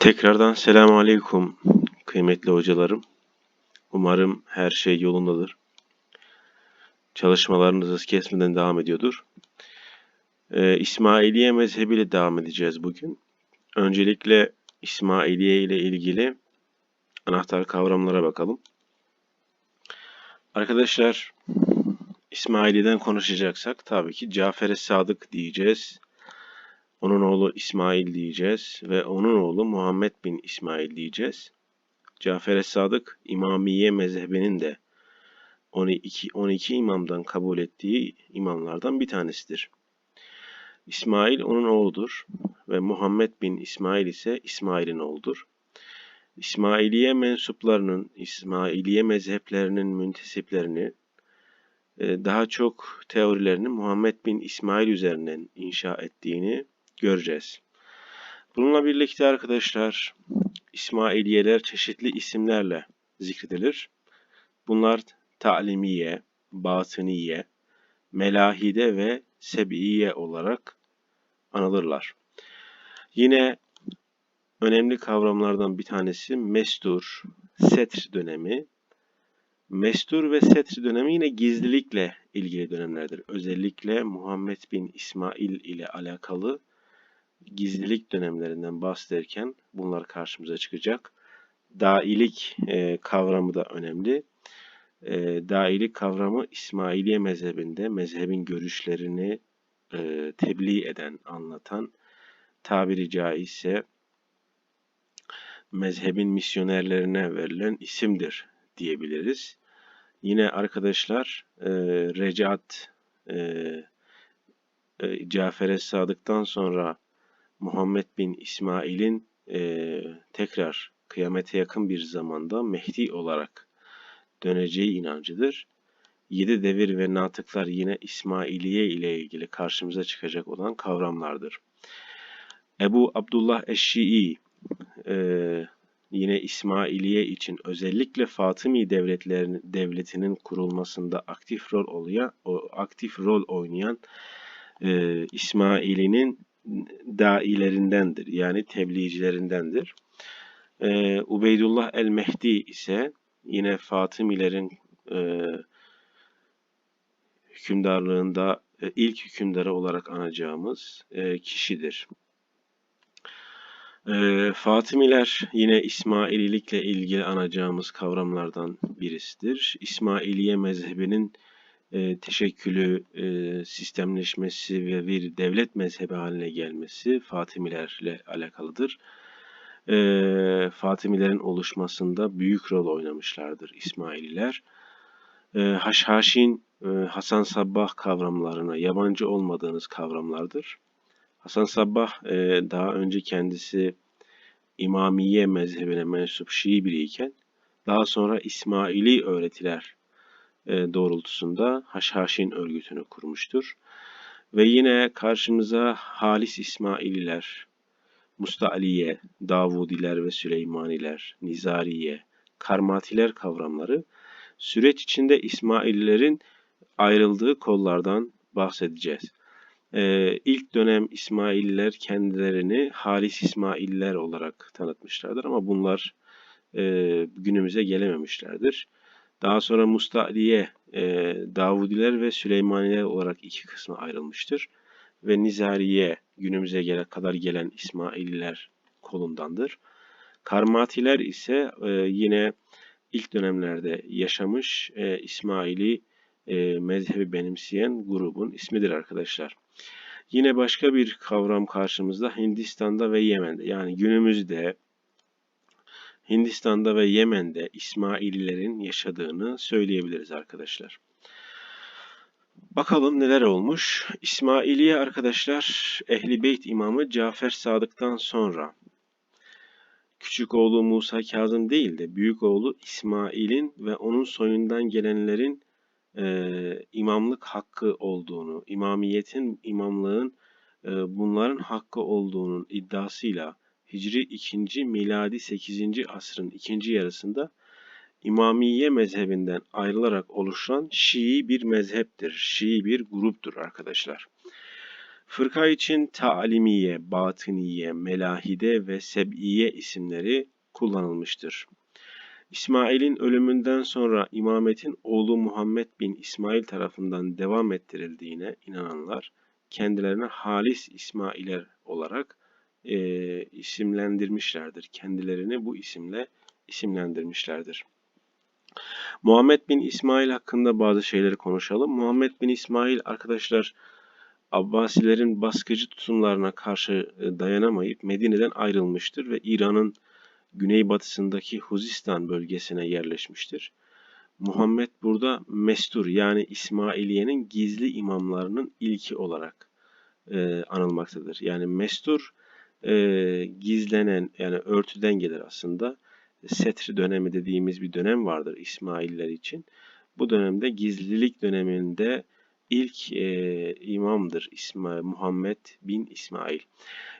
Tekrardan selamun aleyküm kıymetli hocalarım. Umarım her şey yolundadır. Çalışmalarınız kesmeden devam ediyordur. Ee, İsmailiye mezhebiyle devam edeceğiz bugün. Öncelikle İsmailiye ile ilgili anahtar kavramlara bakalım. Arkadaşlar İsmaili'den konuşacaksak tabii ki Cafer-i Sadık diyeceğiz. Onun oğlu İsmail diyeceğiz ve onun oğlu Muhammed bin İsmail diyeceğiz. Cafer-i Sadık İmamiye mezhebinin de 12, 12 imamdan kabul ettiği imamlardan bir tanesidir. İsmail onun oğludur ve Muhammed bin İsmail ise İsmail'in oğludur. İsmailiye mensuplarının, İsmailiye mezheplerinin müntesiplerini e, daha çok teorilerini Muhammed bin İsmail üzerinden inşa ettiğini göreceğiz. Bununla birlikte arkadaşlar İsmailiyeler çeşitli isimlerle zikredilir. Bunlar ta'limiye, batıniye, melahide ve sebiye olarak anılırlar. Yine önemli kavramlardan bir tanesi mestur, setr dönemi. Mestur ve setr dönemi yine gizlilikle ilgili dönemlerdir. Özellikle Muhammed bin İsmail ile alakalı gizlilik dönemlerinden bahsederken bunlar karşımıza çıkacak. Dailik e, kavramı da önemli. E, dailik kavramı İsmailiye mezhebinde mezhebin görüşlerini e, tebliğ eden, anlatan tabiri caizse mezhebin misyonerlerine verilen isimdir diyebiliriz. Yine arkadaşlar e, Recat e, e, Cafer-i Sadık'tan sonra Muhammed bin İsmail'in e, tekrar kıyamete yakın bir zamanda Mehdi olarak döneceği inancıdır. Yedi devir ve natıklar yine İsmailiye ile ilgili karşımıza çıkacak olan kavramlardır. Ebu Abdullah Eşşii e, yine İsmailiye için özellikle Fatımi devletlerin devletinin kurulmasında aktif rol oluyor, o aktif rol oynayan e, İsmaili'nin dailerindendir. Yani tebliğcilerindendir. Ee, Ubeydullah el-Mehdi ise yine Fatımilerin e, hükümdarlığında e, ilk hükümdarı olarak anacağımız e, kişidir. E, Fatimiler yine İsmaililikle ilgili anacağımız kavramlardan birisidir. İsmailiye mezhebinin e, teşekkülü, e, sistemleşmesi ve bir devlet mezhebi haline gelmesi Fatimilerle alakalıdır. E, Fatimilerin oluşmasında büyük rol oynamışlardır İsmaililer. E, Haşhaşin, e, Hasan Sabbah kavramlarına yabancı olmadığınız kavramlardır. Hasan Sabbah e, daha önce kendisi İmamiye mezhebine mensup Şii biriyken daha sonra İsmaili öğretiler doğrultusunda Haşhaşin örgütünü kurmuştur. Ve yine karşımıza Halis İsmaililer, Musta'aliye, Davudiler ve Süleymaniler, Nizariye, Karmatiler kavramları süreç içinde İsmaililerin ayrıldığı kollardan bahsedeceğiz. Ee, ilk dönem İsmaililer kendilerini Halis İsmaililer olarak tanıtmışlardır ama bunlar e, günümüze gelememişlerdir. Daha sonra Musta'liye, e, Davudiler ve Süleymaniler olarak iki kısma ayrılmıştır. Ve Nizariye günümüze gele kadar gelen İsmaililer kolundandır. Karmatiler ise e, yine ilk dönemlerde yaşamış e, İsmaili e, mezhebi benimseyen grubun ismidir arkadaşlar. Yine başka bir kavram karşımızda Hindistan'da ve Yemen'de. Yani günümüzde Hindistan'da ve Yemen'de İsmaililerin yaşadığını söyleyebiliriz arkadaşlar. Bakalım neler olmuş. İsmailiye arkadaşlar Ehli Beyt imamı Cafer Sadık'tan sonra küçük oğlu Musa Kazım değil de büyük oğlu İsmail'in ve onun soyundan gelenlerin e, imamlık hakkı olduğunu, imamiyetin, imamlığın e, bunların hakkı olduğunun iddiasıyla Hicri 2. miladi 8. asrın ikinci yarısında İmamiye mezhebinden ayrılarak oluşan Şii bir mezheptir. Şii bir gruptur arkadaşlar. Fırka için ta'limiye, batıniye, melahide ve seb'iye isimleri kullanılmıştır. İsmail'in ölümünden sonra imametin oğlu Muhammed bin İsmail tarafından devam ettirildiğine inananlar kendilerine halis İsmailer olarak e, isimlendirmişlerdir. Kendilerini bu isimle isimlendirmişlerdir. Muhammed bin İsmail hakkında bazı şeyleri konuşalım. Muhammed bin İsmail arkadaşlar Abbasilerin baskıcı tutumlarına karşı dayanamayıp Medine'den ayrılmıştır ve İran'ın güneybatısındaki Huzistan bölgesine yerleşmiştir. Muhammed burada Mestur yani İsmailiye'nin gizli imamlarının ilki olarak e, anılmaktadır. Yani Mestur e, gizlenen yani örtüden gelir aslında. Setr dönemi dediğimiz bir dönem vardır İsmailler için. Bu dönemde gizlilik döneminde ilk e, imamdır İsmail, Muhammed bin İsmail.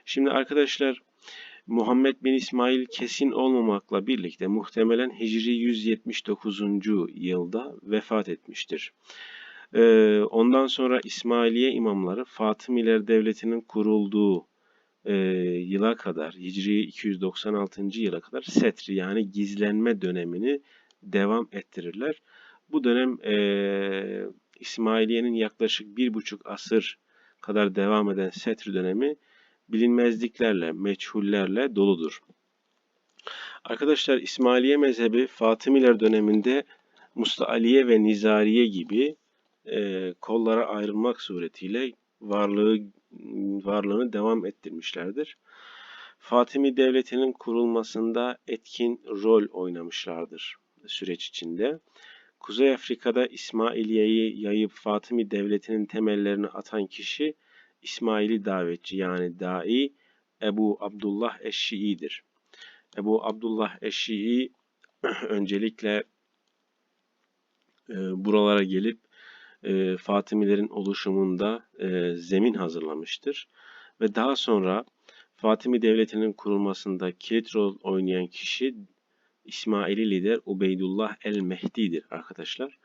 Şimdi arkadaşlar Muhammed bin İsmail kesin olmamakla birlikte muhtemelen Hicri 179. yılda vefat etmiştir. Ee, ondan sonra İsmailiye imamları Fatımiler Devleti'nin kurulduğu e, yıla kadar, Hicri 296. yıla kadar setri yani gizlenme dönemini devam ettirirler. Bu dönem e, İsmailiye'nin yaklaşık bir buçuk asır kadar devam eden setri dönemi bilinmezliklerle, meçhullerle doludur. Arkadaşlar İsmailiye mezhebi Fatımiler döneminde Musta'aliye ve Nizariye gibi e, kollara ayrılmak suretiyle varlığı varlığını devam ettirmişlerdir. Fatimi Devleti'nin kurulmasında etkin rol oynamışlardır süreç içinde. Kuzey Afrika'da İsmailiye'yi yayıp Fatimi Devleti'nin temellerini atan kişi İsmaili davetçi yani dai Ebu Abdullah Eşşii'dir. Ebu Abdullah Eşşii öncelikle e, buralara gelip e, Fatimilerin oluşumunda e, zemin hazırlamıştır. Ve daha sonra Fatimi Devleti'nin kurulmasında kilit rol oynayan kişi İsmaili lider Ubeydullah el-Mehdi'dir arkadaşlar.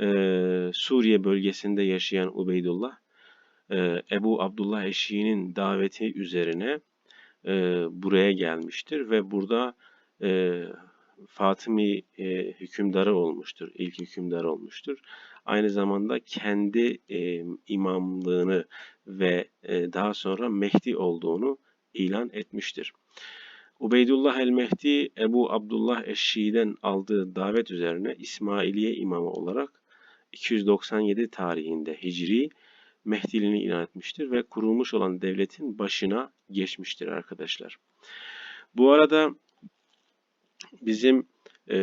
Ee, Suriye bölgesinde yaşayan Ubeydullah e, Ebu Abdullah Eşiği'nin daveti üzerine e, buraya gelmiştir ve burada e, Fatımi e, hükümdarı olmuştur, ilk hükümdar olmuştur. Aynı zamanda kendi e, imamlığını ve e, daha sonra Mehdi olduğunu ilan etmiştir. Ubeydullah el-Mehdi Ebu Abdullah Eşşi'den aldığı davet üzerine İsmailiye imamı olarak 297 tarihinde Hicri Mehdiliğini ilan etmiştir ve kurulmuş olan devletin başına geçmiştir arkadaşlar. Bu arada bizim e,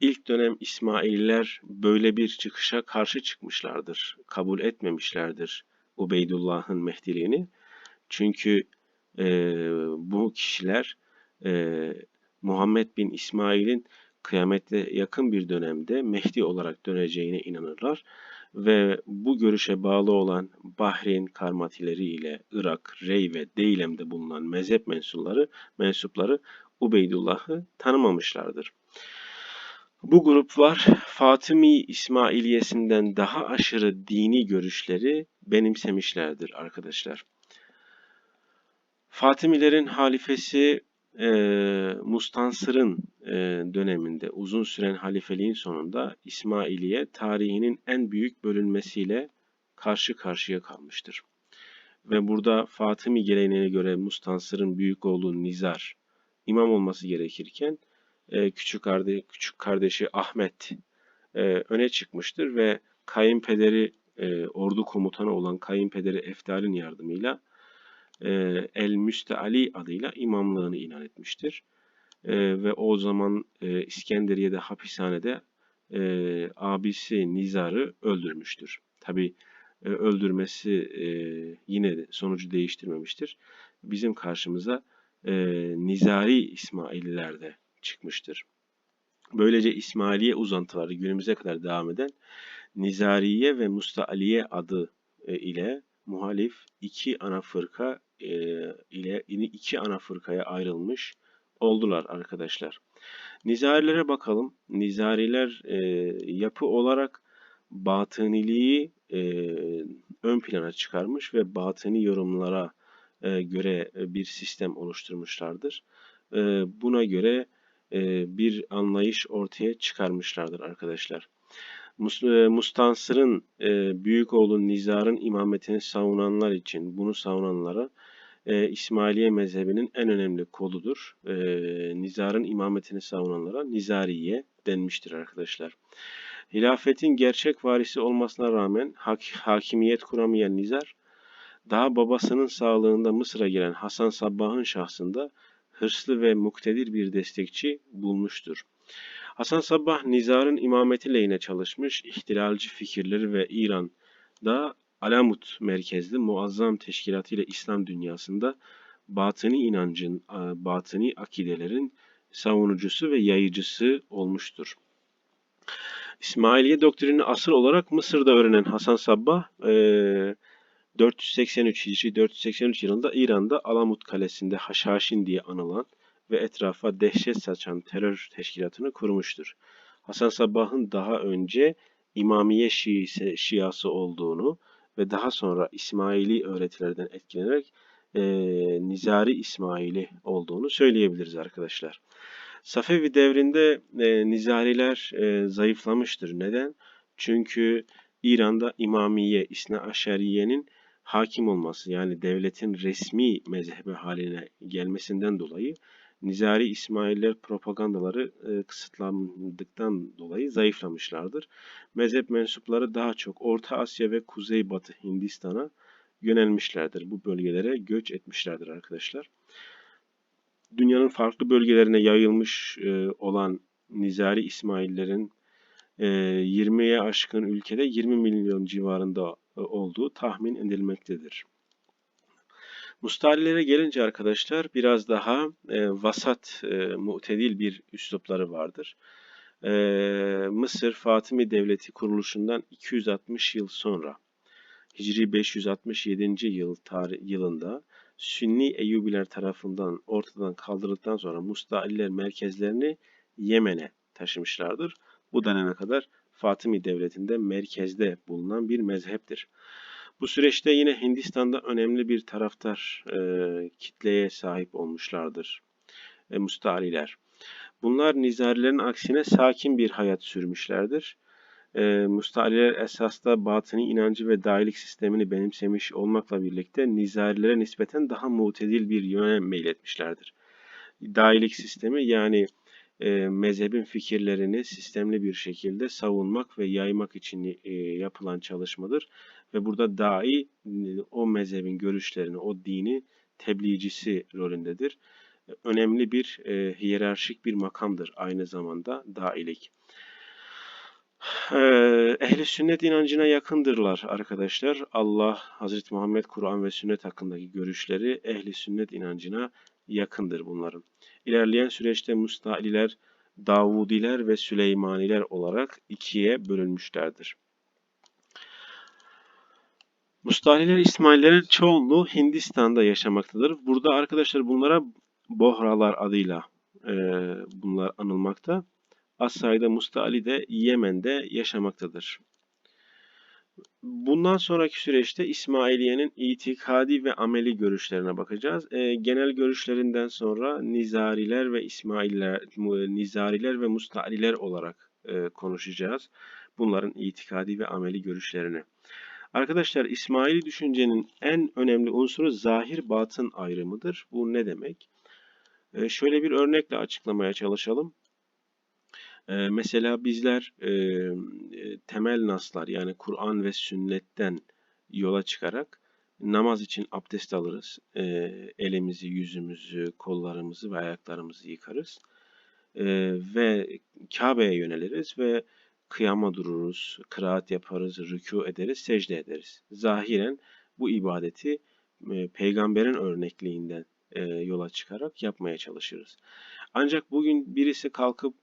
ilk dönem İsmailler böyle bir çıkışa karşı çıkmışlardır. Kabul etmemişlerdir Ubeydullah'ın Mehdiliğini. Çünkü e, bu kişiler e, Muhammed bin İsmail'in kıyamette yakın bir dönemde Mehdi olarak döneceğine inanırlar ve bu görüşe bağlı olan Bahreyn karmatileri ile Irak, Rey ve Deylem'de bulunan mezhep mensupları, mensupları Ubeydullah'ı tanımamışlardır. Bu gruplar Fatımi İsmailiyesinden daha aşırı dini görüşleri benimsemişlerdir arkadaşlar. Fatimilerin halifesi e, Mustansır'ın e, döneminde uzun süren halifeliğin sonunda İsmailiye tarihinin en büyük bölünmesiyle karşı karşıya kalmıştır. Ve burada Fatımi geleneğine göre Mustansır'ın büyük oğlu Nizar imam olması gerekirken e, küçük, kardeşi, küçük kardeşi Ahmet e, öne çıkmıştır ve kayınpederi e, ordu komutanı olan kayınpederi Eftal'in yardımıyla e, El Müsteali adıyla imamlığını ilan etmiştir. Ve o zaman İskenderiye'de hapishanede abisi Nizar'ı öldürmüştür. Tabi öldürmesi yine de sonucu değiştirmemiştir. Bizim karşımıza Nizari İsmaililer de çıkmıştır. Böylece İsmailiye uzantıları günümüze kadar devam eden Nizariye ve Mustaaliye adı e, ile muhalif iki ana fırka e, ile iki ana fırkaya ayrılmış oldular arkadaşlar. Nizarilere bakalım. Nizariler e, yapı olarak batıniliği ön plana çıkarmış ve batini yorumlara göre bir sistem oluşturmuşlardır. Buna göre bir anlayış ortaya çıkarmışlardır arkadaşlar. E, Mustansır'ın e, büyük oğlu Nizar'ın imametini savunanlar için bunu savunanlara e, İsmailiye mezhebinin en önemli koludur. E, Nizar'ın imametini savunanlara Nizariye denmiştir arkadaşlar. Hilafetin gerçek varisi olmasına rağmen hak, hakimiyet kuramayan Nizar, daha babasının sağlığında Mısır'a gelen Hasan Sabbah'ın şahsında hırslı ve muktedir bir destekçi bulmuştur. Hasan Sabbah Nizar'ın imameti lehine çalışmış, ihtilalci fikirleri ve İran'da Alamut merkezli muazzam teşkilatı ile İslam dünyasında batıni inancın, batıni akidelerin savunucusu ve yayıcısı olmuştur. İsmailiye doktrinini asıl olarak Mısır'da öğrenen Hasan Sabbah 483 Hicri 483 yılında İran'da Alamut Kalesi'nde Haşhaşin diye anılan ve etrafa dehşet saçan terör teşkilatını kurmuştur. Hasan Sabbah'ın daha önce İmamiye Şiisi, Şiası olduğunu ve daha sonra İsmaili öğretilerden etkilenerek e, Nizari İsmaili olduğunu söyleyebiliriz arkadaşlar. Safevi devrinde e, Nizariler e, zayıflamıştır. Neden? Çünkü İran'da İmamiye, İsna Aşeriye'nin hakim olması yani devletin resmi mezhebi haline gelmesinden dolayı Nizari İsmailler propagandaları e, kısıtlandıktan dolayı zayıflamışlardır. Mezhep mensupları daha çok Orta Asya ve Kuzeybatı Hindistan'a yönelmişlerdir. Bu bölgelere göç etmişlerdir arkadaşlar. Dünyanın farklı bölgelerine yayılmış e, olan Nizari İsmaillerin e, 20'ye aşkın ülkede 20 milyon civarında e, olduğu tahmin edilmektedir. Mustalilere gelince arkadaşlar biraz daha e, vasat, e, muhtedil bir üslupları vardır. E, Mısır Fatimi Devleti kuruluşundan 260 yıl sonra Hicri 567. yıl yılında Sünni Eyyubiler tarafından ortadan kaldırıldıktan sonra Mustaliler merkezlerini Yemen'e taşımışlardır. Bu döneme kadar Fatimi Devleti'nde merkezde bulunan bir mezheptir. Bu süreçte yine Hindistan'da önemli bir taraftar e, kitleye sahip olmuşlardır e, Mustaliler. Bunlar Nizarilerin aksine sakin bir hayat sürmüşlerdir. E, Mustaliler esasda batını inancı ve dahilik sistemini benimsemiş olmakla birlikte Nizarilere nispeten daha mutedil bir yöne meyletmişlerdir. Dahilik sistemi yani e, mezhebin fikirlerini sistemli bir şekilde savunmak ve yaymak için e, yapılan çalışmadır. Ve burada dahi o mezhebin görüşlerini, o dini tebliğcisi rolündedir. Önemli bir e, hiyerarşik bir makamdır aynı zamanda dailik. Ehli sünnet inancına yakındırlar arkadaşlar. Allah, Hazreti Muhammed, Kur'an ve sünnet hakkındaki görüşleri ehli sünnet inancına yakındır bunların. İlerleyen süreçte Mustaliler, Davudiler ve Süleymaniler olarak ikiye bölünmüşlerdir. Mustaliler İsmaillerin çoğunluğu Hindistan'da yaşamaktadır. Burada arkadaşlar bunlara Bohralar adıyla e, bunlar anılmakta. Az sayıda Mustali de Yemen'de yaşamaktadır. Bundan sonraki süreçte İsmailiye'nin itikadi ve ameli görüşlerine bakacağız. E, genel görüşlerinden sonra Nizariler ve İsmaililer, Nizariler ve Mustaliler olarak e, konuşacağız. Bunların itikadi ve ameli görüşlerini. Arkadaşlar İsmaili düşüncenin en önemli unsuru zahir batın ayrımıdır. Bu ne demek? E, şöyle bir örnekle açıklamaya çalışalım. Mesela bizler e, temel naslar yani Kur'an ve sünnetten yola çıkarak namaz için abdest alırız. E, elimizi, yüzümüzü, kollarımızı ve ayaklarımızı yıkarız. E, ve Kabe'ye yöneliriz ve kıyama dururuz, kıraat yaparız, rükû ederiz, secde ederiz. Zahiren bu ibadeti e, peygamberin örnekliğinden e, yola çıkarak yapmaya çalışırız. Ancak bugün birisi kalkıp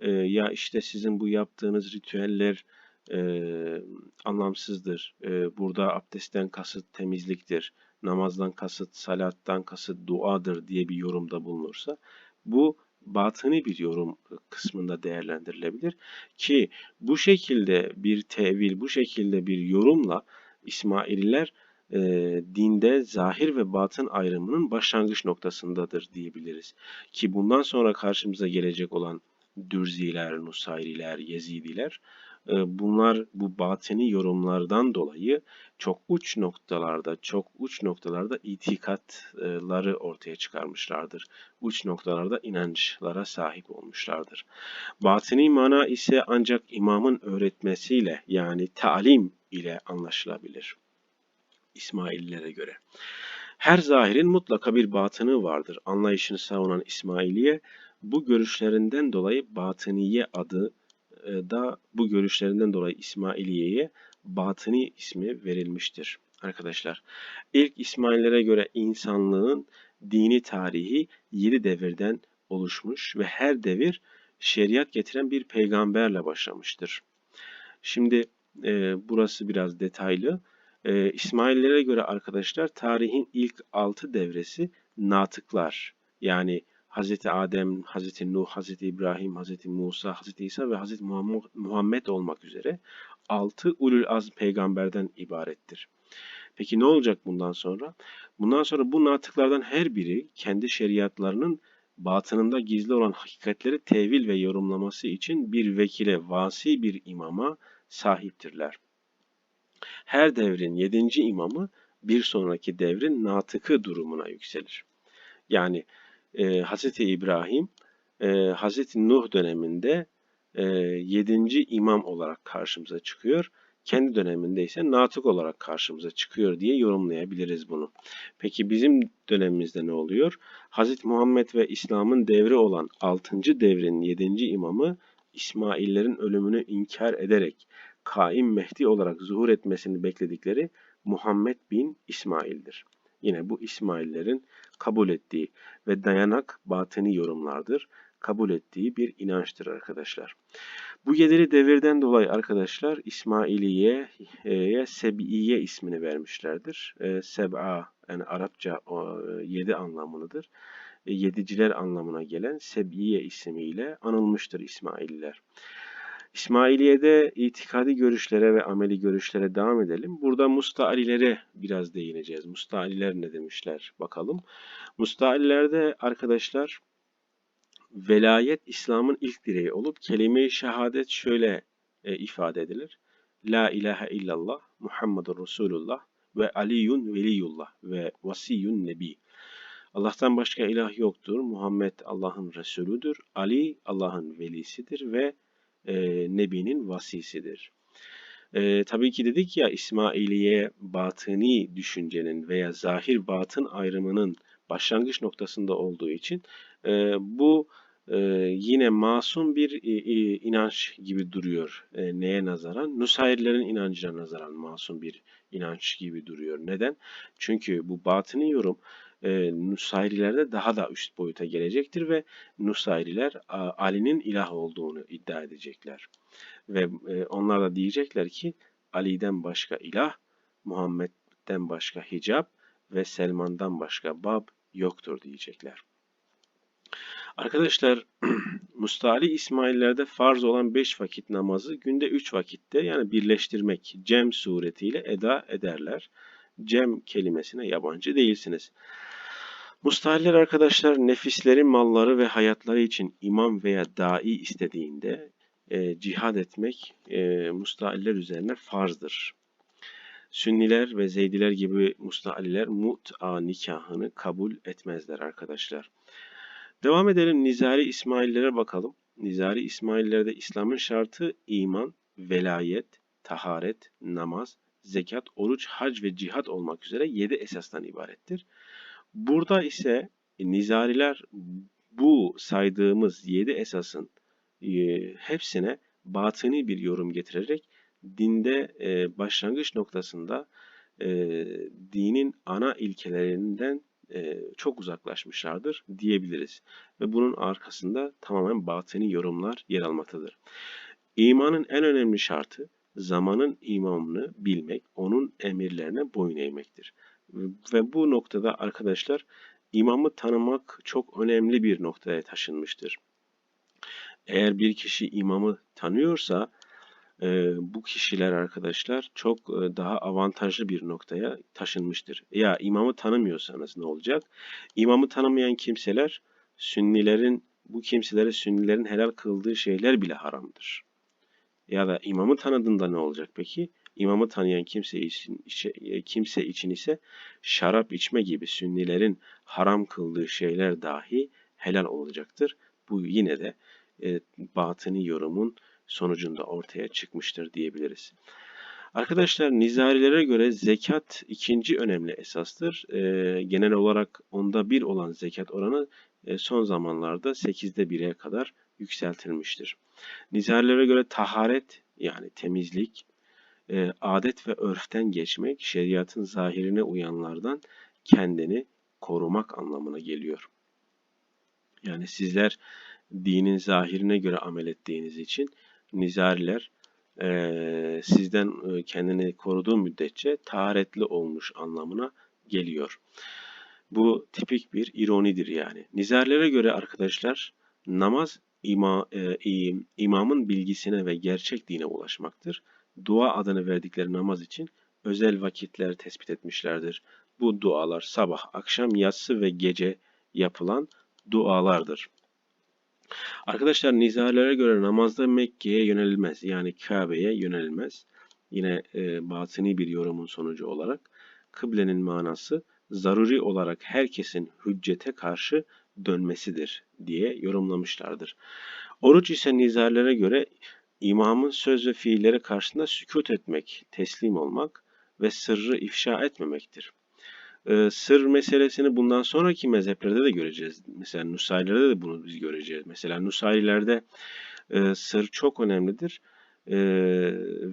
e, ya işte sizin bu yaptığınız ritüeller e, anlamsızdır. E, burada abdestten kasıt temizliktir. Namazdan kasıt salattan kasıt duadır diye bir yorumda bulunursa bu batıni bir yorum kısmında değerlendirilebilir ki bu şekilde bir tevil, bu şekilde bir yorumla İsmaililer e, dinde zahir ve batın ayrımının başlangıç noktasındadır diyebiliriz. Ki bundan sonra karşımıza gelecek olan Dürziler, Nusayriler, Yezidiler e, bunlar bu batini yorumlardan dolayı çok uç noktalarda, çok uç noktalarda itikatları ortaya çıkarmışlardır. Uç noktalarda inançlara sahip olmuşlardır. Batini mana ise ancak imamın öğretmesiyle yani talim ile anlaşılabilir. İsmaililere göre. Her zahirin mutlaka bir batını vardır. Anlayışını savunan İsmailiye bu görüşlerinden dolayı batıniye adı e, da bu görüşlerinden dolayı İsmailiye'ye batıni ismi verilmiştir. Arkadaşlar ilk İsmaillere göre insanlığın dini tarihi yedi devirden oluşmuş ve her devir şeriat getiren bir peygamberle başlamıştır. Şimdi e, burası biraz detaylı. E, İsmaillere göre arkadaşlar tarihin ilk altı devresi natıklar yani Hz. Adem, Hz. Nuh, Hz. İbrahim, Hz. Musa, Hz. İsa ve Hz. Muhammed olmak üzere altı ulul azm peygamberden ibarettir. Peki ne olacak bundan sonra? Bundan sonra bu natıklardan her biri kendi şeriatlarının batınında gizli olan hakikatleri tevil ve yorumlaması için bir vekile, vasi bir imama sahiptirler. Her devrin yedinci imamı bir sonraki devrin natıkı durumuna yükselir. Yani e, Hz. İbrahim e, Hz. Nuh döneminde e, 7. imam olarak karşımıza çıkıyor. Kendi döneminde ise natık olarak karşımıza çıkıyor diye yorumlayabiliriz bunu. Peki bizim dönemimizde ne oluyor? Hz. Muhammed ve İslam'ın devri olan 6. devrin 7. imamı İsmaillerin ölümünü inkar ederek Kaim Mehdi olarak zuhur etmesini bekledikleri Muhammed bin İsmail'dir. Yine bu İsmaillerin kabul ettiği ve dayanak batini yorumlardır. Kabul ettiği bir inançtır arkadaşlar. Bu yedili devirden dolayı arkadaşlar İsmailiye'ye Sebiye ismini vermişlerdir. E, Seb'a yani Arapça o, yedi anlamındadır. E, yediciler anlamına gelen Sebiye ismiyle anılmıştır İsmaililer. İsmailiye'de itikadi görüşlere ve ameli görüşlere devam edelim. Burada Musta'ililere biraz değineceğiz. Musta'ililer ne demişler bakalım. Musta'ililerde arkadaşlar velayet İslam'ın ilk direği olup kelime-i şehadet şöyle e, ifade edilir. La ilahe illallah Muhammedur Resulullah ve Aliyun veliyullah ve vasiyun nebi. Allah'tan başka ilah yoktur. Muhammed Allah'ın Resulüdür. Ali Allah'ın velisidir ve e, Nebi'nin vasisidir. E, tabii ki dedik ya İsmailiye batıni düşüncenin veya zahir batın ayrımının başlangıç noktasında olduğu için e, bu e, yine masum bir e, e, inanç gibi duruyor. E, neye nazaran? Nusayrilerin inancına nazaran masum bir inanç gibi duruyor. Neden? Çünkü bu batıni yorum e, Nusayrilerde daha da üst boyuta gelecektir ve Nusayriler Ali'nin ilah olduğunu iddia edecekler. Ve e, onlar da diyecekler ki Ali'den başka ilah, Muhammed'den başka hicap ve Selman'dan başka bab yoktur diyecekler. Arkadaşlar Mustali İsmaillerde farz olan 5 vakit namazı günde 3 vakitte yani birleştirmek cem suretiyle eda ederler. Cem kelimesine yabancı değilsiniz. Mustahiller arkadaşlar nefisleri, malları ve hayatları için imam veya dai istediğinde e, cihad etmek e, mustahiller üzerine farzdır. Sünniler ve Zeydiler gibi mustahiller mut'a nikahını kabul etmezler arkadaşlar. Devam edelim Nizari İsmaillere bakalım. Nizari İsmaillerde İslam'ın şartı iman, velayet, taharet, namaz, zekat, oruç, hac ve cihat olmak üzere 7 esasdan ibarettir. Burada ise nizariler bu saydığımız 7 esasın e, hepsine batıni bir yorum getirerek dinde e, başlangıç noktasında e, dinin ana ilkelerinden çok uzaklaşmışlardır diyebiliriz. Ve bunun arkasında tamamen batıni yorumlar yer almaktadır. İmanın en önemli şartı zamanın imamını bilmek, onun emirlerine boyun eğmektir. Ve bu noktada arkadaşlar imamı tanımak çok önemli bir noktaya taşınmıştır. Eğer bir kişi imamı tanıyorsa e, bu kişiler arkadaşlar çok e, daha avantajlı bir noktaya taşınmıştır. Ya imamı tanımıyorsanız ne olacak? İmamı tanımayan kimseler Sünnilerin bu kimselere Sünnilerin helal kıldığı şeyler bile haramdır. Ya da imamı tanıdığında ne olacak peki? İmamı tanıyan kimse için, e, kimse için ise şarap içme gibi Sünnilerin haram kıldığı şeyler dahi helal olacaktır. Bu yine de e, batıni yorumun sonucunda ortaya çıkmıştır diyebiliriz. Arkadaşlar nizarilere göre zekat ikinci önemli esastır. E, genel olarak onda bir olan zekat oranı e, son zamanlarda 8'de 1'e kadar yükseltilmiştir. Nizarilere göre taharet yani temizlik, e, adet ve örften geçmek şeriatın zahirine uyanlardan kendini korumak anlamına geliyor. Yani sizler dinin zahirine göre amel ettiğiniz için nizariler e, sizden e, kendini koruduğu müddetçe taharetli olmuş anlamına geliyor. Bu tipik bir ironidir yani. Nizarilere göre arkadaşlar namaz ima, e, imamın bilgisine ve gerçek dine ulaşmaktır. Dua adını verdikleri namaz için özel vakitler tespit etmişlerdir. Bu dualar sabah, akşam, yatsı ve gece yapılan dualardır. Arkadaşlar nizalere göre namazda Mekke'ye yönelilmez. Yani Kabe'ye yönelilmez. Yine e, batıni bir yorumun sonucu olarak kıblenin manası zaruri olarak herkesin hüccete karşı dönmesidir diye yorumlamışlardır. Oruç ise nizarlara göre imamın söz ve fiilleri karşısında sükut etmek, teslim olmak ve sırrı ifşa etmemektir. Ee, sır meselesini bundan sonraki mezheplerde de göreceğiz. Mesela Nusaylilerde de bunu biz göreceğiz. Mesela Nusaylilerde e, sır çok önemlidir e,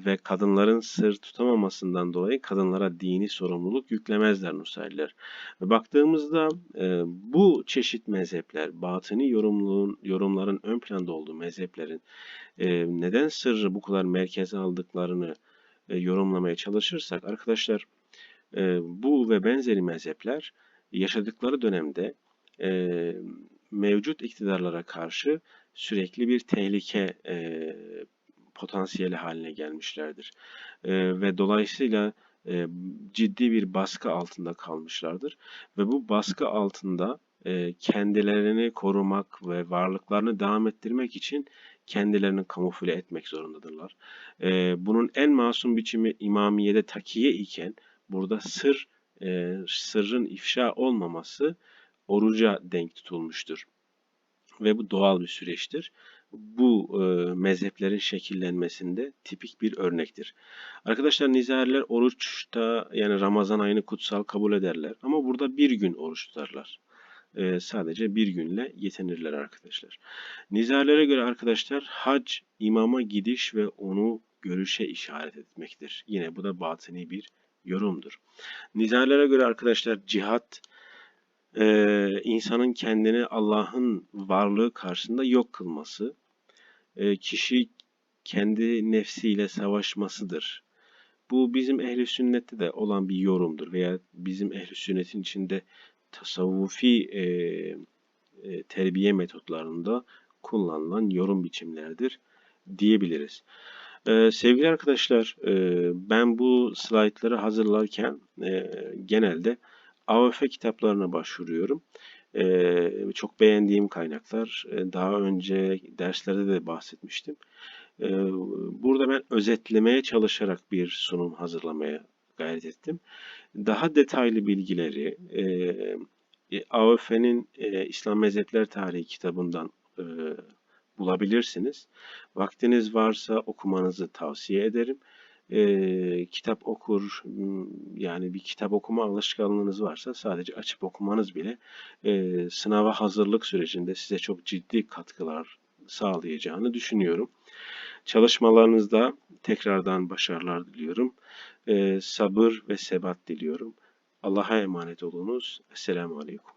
ve kadınların sır tutamamasından dolayı kadınlara dini sorumluluk yüklemezler Nusayriler. Baktığımızda e, bu çeşit mezhepler, batıni yorumluğun, yorumların ön planda olduğu mezheplerin e, neden sırrı bu kadar merkeze aldıklarını e, yorumlamaya çalışırsak arkadaşlar e, bu ve benzeri mezhepler yaşadıkları dönemde e, mevcut iktidarlara karşı sürekli bir tehlike e, potansiyeli haline gelmişlerdir. E, ve dolayısıyla e, ciddi bir baskı altında kalmışlardır. Ve bu baskı altında e, kendilerini korumak ve varlıklarını devam ettirmek için kendilerini kamufle etmek zorundadırlar. E, bunun en masum biçimi imamiyede takiye iken burada sır e, sırrın ifşa olmaması oruca denk tutulmuştur. Ve bu doğal bir süreçtir bu e, mezheplerin şekillenmesinde tipik bir örnektir. Arkadaşlar nizariler oruçta yani Ramazan ayını kutsal kabul ederler ama burada bir gün oruç tutarlar. E, sadece bir günle yetinirler arkadaşlar. Nizarilere göre arkadaşlar hac imama gidiş ve onu görüşe işaret etmektir. Yine bu da batıni bir yorumdur. Nizarilere göre arkadaşlar cihat e, insanın kendini Allah'ın varlığı karşısında yok kılması, e, kişi kendi nefsiyle savaşmasıdır. Bu bizim ehli sünnette de olan bir yorumdur veya bizim ehli sünnetin içinde tasavvufi e, e, terbiye metotlarında kullanılan yorum biçimlerdir diyebiliriz. Ee, sevgili arkadaşlar, e, ben bu slaytları hazırlarken e, genelde AOF kitaplarına başvuruyorum. Ee, çok beğendiğim kaynaklar. Ee, daha önce derslerde de bahsetmiştim. Ee, burada ben özetlemeye çalışarak bir sunum hazırlamaya gayret ettim. Daha detaylı bilgileri e, AOF'nin e, İslam Mezhepler Tarihi kitabından e, bulabilirsiniz. Vaktiniz varsa okumanızı tavsiye ederim e, kitap okur yani bir kitap okuma alışkanlığınız varsa sadece açıp okumanız bile e, sınava hazırlık sürecinde size çok ciddi katkılar sağlayacağını düşünüyorum. Çalışmalarınızda tekrardan başarılar diliyorum. E, sabır ve sebat diliyorum. Allah'a emanet olunuz. Esselamu Aleyküm.